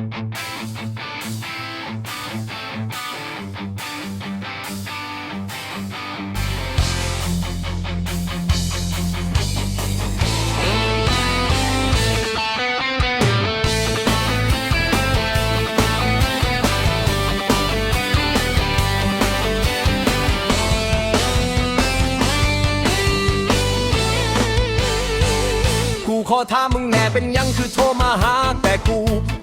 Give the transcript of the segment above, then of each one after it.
กูขอถามมึงแน่เป็นยังคือโทรมาหาแต่กู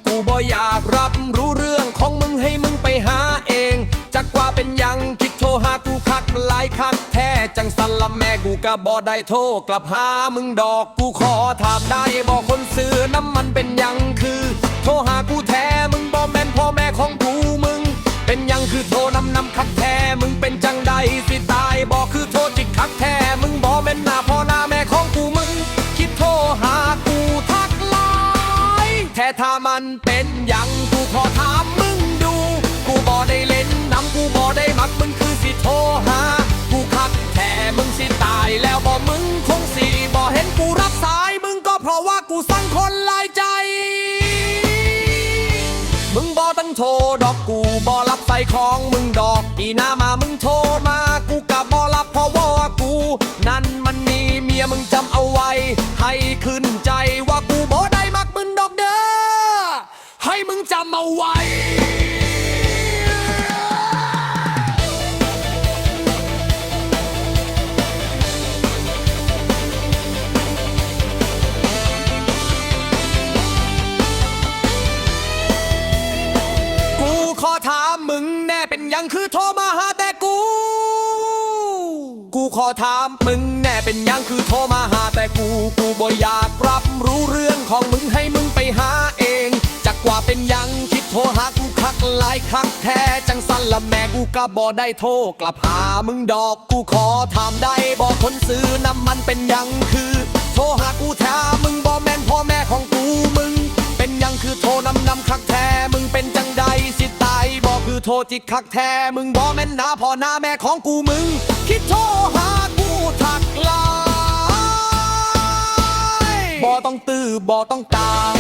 กูบ่อยากรับรู้เรื่องของมึงให้มึงไปหาเอง จักว่าเป็นยังคิดโทรหากูคักหลายคักแท้จังสันละแม่กูก็บ่ได้โทรกลับหามึงดอกกูขอถามได้บอกคนซื้อน้ำมันเป็นยังคือ โทรหากู ถ้ามันเป็นหยังกูขอถามมึงดู กูบ่ได้เล่นน้ำกูบ่ได้มักมึงคือสิโทรหา กูคักแท้มึงสิตายแล้วบ่มึงคงสิบ่เห็นกูรับสายมึงก็เพราะว่ากูสั่งคนลายใจ มึงบอตั้งโทรดอกกูบอรับใส่ของมึงดอกอีหน้ามามึงโทร เอาไว้กูขอถามมึงแน่เป็นยังคือโทรมาหาแต่กู กูขอถามมึงแน่เป็นยังคือโทรมาหาแต่กู กูบ่อยากรับรู้เรื่องของมึงให้มึงไปหา ว่าเป็นยังคิดโทรหากูคักหลายครั้งแท้จังสันละแม่กูก็บ่ได้โทรกลับหามึงดอกกูขอถามได้บอกคนซื้อน้ำมันเป็นยังคือ โทรหากูแท้มึงบ่แม่นพ่อแม่ของกูมึง เป็นยังคือโทรนำนำคักแท้มึงเป็นจังใดสิตายบอกคือโทรจิกคักแท้มึงบอแม่นหนาพ่อหน้าแม่ของกูมึง คิดโทรหากูทักไลน์บอต้องตื้อบอต้องตาม